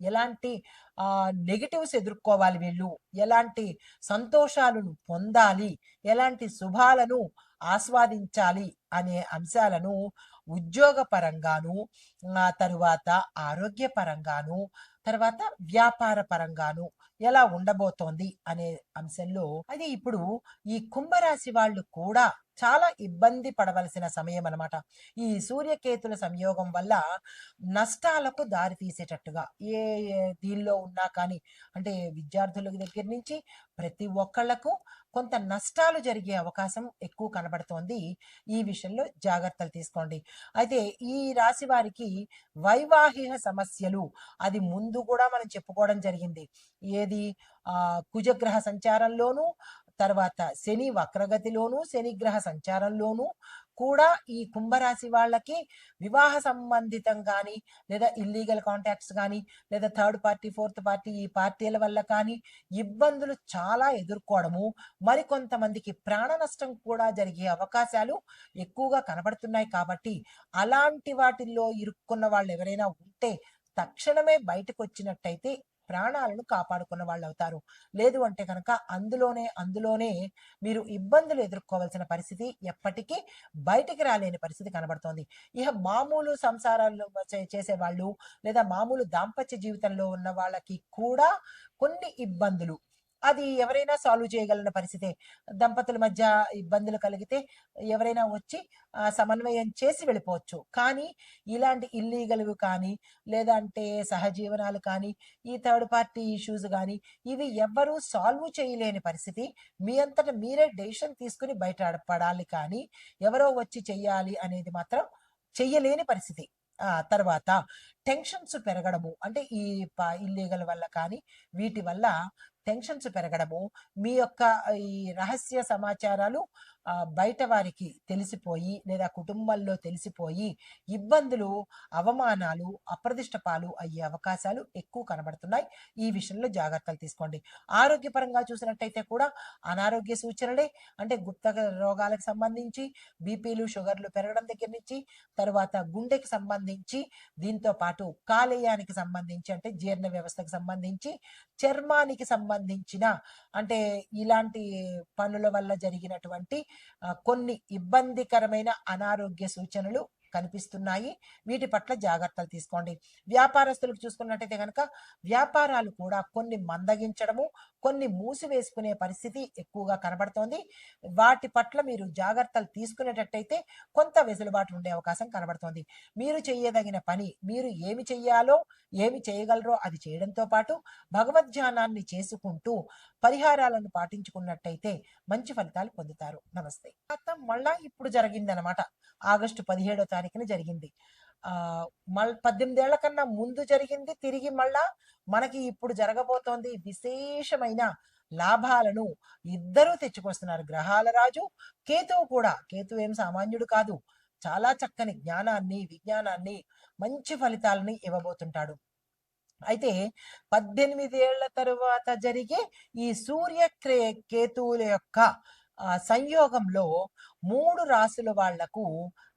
ఎలాంటి నెగిటివ్స్ ఎదుర్కోవాలి వీళ్ళు? ఎలాంటి సంతోషాలను పొందాలి? ఎలాంటి శుభాలను ఆస్వాదించాలి అనే అంశాలను ఉద్యోగపరంగాను తరువాత ఆరోగ్యపరంగాను తర్వాత వ్యాపార పరంగాను ఎలా ఉండబోతోంది అనే అంశంలో. అది ఇప్పుడు ఈ కుంభరాశి వాళ్ళు కూడా చాలా ఇబ్బంది పడవలసిన సమయం అనమాట ఈ సూర్యకేతుల సంయోగం వల్ల నష్టాలకు దారి తీసేటట్టుగా ఏ దీనిలో ఉన్నా కానీ అంటే విద్యార్థుల దగ్గర నుంచి ప్రతి ఒక్కళ్ళకు కొంత నష్టాలు జరిగే అవకాశం ఎక్కువ కనబడుతోంది. ఈ విషయంలో జాగ్రత్తలు తీసుకోండి. అయితే ఈ రాశి వారికి వైవాహిక సమస్యలు అది ముందు కూడా మనం చెప్పుకోవడం జరిగింది. ఏది? ఆ కుజగ్రహ సంచారంలోనూ తర్వాత శని వక్రగతిలోనూ శనిగ్రహ సంచారంలోనూ కూడా ఈ కుంభరాశి వాళ్ళకి వివాహ సంబంధితం కానీ లేదా ఇల్లీగల్ కాంటాక్ట్స్ కానీ లేదా థర్డ్ పార్టీ ఫోర్త్ పార్టీ ఈ పార్టీల వల్ల కానీ ఇబ్బందులు చాలా ఎదుర్కోవడము మరికొంతమందికి ప్రాణ నష్టం కూడా జరిగే అవకాశాలు ఎక్కువగా కనబడుతున్నాయి కాబట్టి అలాంటి వాటిల్లో ఇరుక్కున్న వాళ్ళు ఎవరైనా ఉంటే తక్షణమే బయటకు వచ్చినట్టయితే ప్రాణాలను కాపాడుకున్న వాళ్ళు అవుతారు లేదు అంటే కనుక అందులోనే అందులోనే మీరు ఇబ్బందులు ఎదుర్కోవాల్సిన పరిస్థితి ఎప్పటికీ బయటికి రాలేని పరిస్థితి కనబడుతోంది. ఇక మామూలు సంసారాల్లో చేసే వాళ్ళు లేదా మామూలు దాంపత్య జీవితంలో ఉన్న వాళ్ళకి కూడా కొన్ని ఇబ్బందులు అది ఎవరైనా సాల్వ్ చేయగలిగిన పరిస్థితే దంపతుల మధ్య ఇబ్బందులు కలిగితే ఎవరైనా వచ్చి సమన్వయం చేసి వెళ్ళిపోవచ్చు. కానీ ఇలాంటి ఇల్లీగల్వి కానీ లేదంటే సహజీవనాలు కానీ ఈ థర్డ్ పార్టీ ఇష్యూస్ కానీ ఇవి ఎవ్వరూ సాల్వ్ చేయలేని పరిస్థితి. మీ అంతట మీరే డెసిషన్ తీసుకుని బయట పడాలి కానీ ఎవరో వచ్చి చెయ్యాలి అనేది మాత్రం చెయ్యలేని పరిస్థితి. ఆ తర్వాత టెన్షన్స్ పెరగడము అంటే ఈ ఇల్లీగల్ వల్ల కానీ వీటి వల్ల టెన్షన్స్ పెరగడము మీ యొక్క ఈ రహస్య సమాచారాలు బయట వారికి తెలిసిపోయి లేదా కుటుంబంలో తెలిసిపోయి ఇబ్బందులు అవమానాలు అప్రదిష్ట పాలు అయ్యే అవకాశాలు ఎక్కువ కనబడుతున్నాయి. ఈ విషయంలో జాగ్రత్తలు తీసుకోండి. ఆరోగ్యపరంగా చూసినట్టయితే కూడా అనారోగ్య సూచనలే. అంటే గుప్త రోగాలకు సంబంధించి బీపీలు షుగర్లు పెరగడం దగ్గర నుంచి తర్వాత గుండెకి సంబంధించి దీంతో పాటు కాలేయానికి సంబంధించి అంటే జీర్ణ వ్యవస్థకు సంబంధించి చర్మానికి సంబంధించి సంబంధించిన అంటే ఇలాంటి పనుల వల్ల జరిగినటువంటి కొన్ని ఇబ్బందికరమైన అనారోగ్య సూచనలు కనిపిస్తున్నాయి. వీటి పట్ల జాగ్రత్తలు తీసుకోండి. వ్యాపారస్తులకు చూసుకున్నట్టయితే కనుక వ్యాపారాలు కూడా కొన్ని మందగించడము కొన్ని మూసివేసుకునే పరిస్థితి ఎక్కువగా కనబడుతోంది. వాటి పట్ల మీరు జాగ్రత్తలు తీసుకునేటట్టయితే కొంత వెసులుబాటు ఉండే అవకాశం కనబడుతోంది. మీరు చేయదగిన పని మీరు ఏమి చెయ్యాలో ఏమి చేయగలరో అది చేయడంతో పాటు భగవద్ధ్యానాన్ని చేసుకుంటూ పరిహారాలను పాటించుకున్నట్టయితే మంచి ఫలితాలు పొందుతారు. నమస్తే. మళ్ళా ఇప్పుడు జరిగిందనమాట ఆగస్టు పదిహేడో తారీఖున జరిగింది. ఆ మళ్ళీ పద్దెనిమిదేళ్ళ కన్నా ముందు జరిగింది తిరిగి మళ్ళా మనకి ఇప్పుడు జరగబోతోంది విశేషమైన లాభాలను ఇద్దరూ తెచ్చుకొస్తున్నారు. గ్రహాల రాజు కేతువు కూడా. కేతువు ఏం సామాన్యుడు కాదు. చాలా చక్కని జ్ఞానాన్ని విజ్ఞానాన్ని మంచి ఫలితాలని ఇవ్వబోతుంటాడు. అయితే పద్దెనిమిదేళ్ళ తరువాత జరిగే ఈ సూర్య కేతువుల యొక్క సంయోగంలో మూడు రాసుల వాళ్ళకు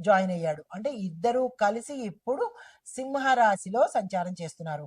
జాయిన్ అయ్యాడు. అంటే ఇద్దరూ కలిసి ఇప్పుడు సింహరాశిలో సంచారం చేస్తున్నారు.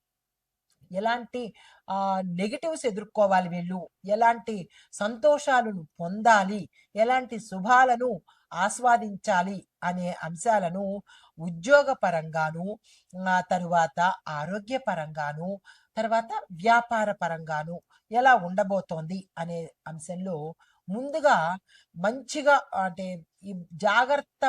ఎలాంటి ఆ నెగిటివ్స్ ఎదుర్కోవాలి వీళ్ళు? ఎలాంటి సంతోషాలను పొందాలి? ఎలాంటి శుభాలను ఆస్వాదించాలి అనే అంశాలను ఉద్యోగ పరంగాను తరువాత ఆరోగ్య పరంగాను తర్వాత వ్యాపార పరంగాను ఎలా ఉండబోతోంది అనే అంశంలో ముందుగా మంచిగా అంటే ఈ జాగ్రత్త